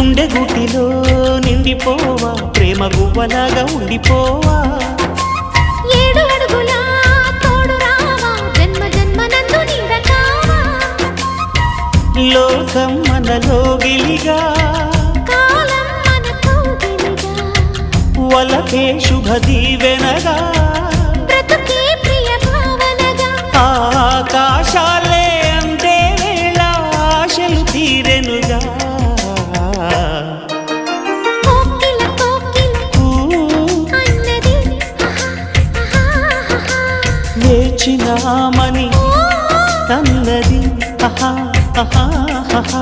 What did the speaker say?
గుండె గుటిలో నిండిపోవా ప్రేమ గువ్వలాగా ఉండిపోవా? లోకం మనలో గిలిగా వలకే శుభ దీవెనగా ఆకాశాలే అందే వేళ ఆశలు తీరెనుగా. వేచినామని ఓ, అన్నది ఆహా ఆహా ఆహా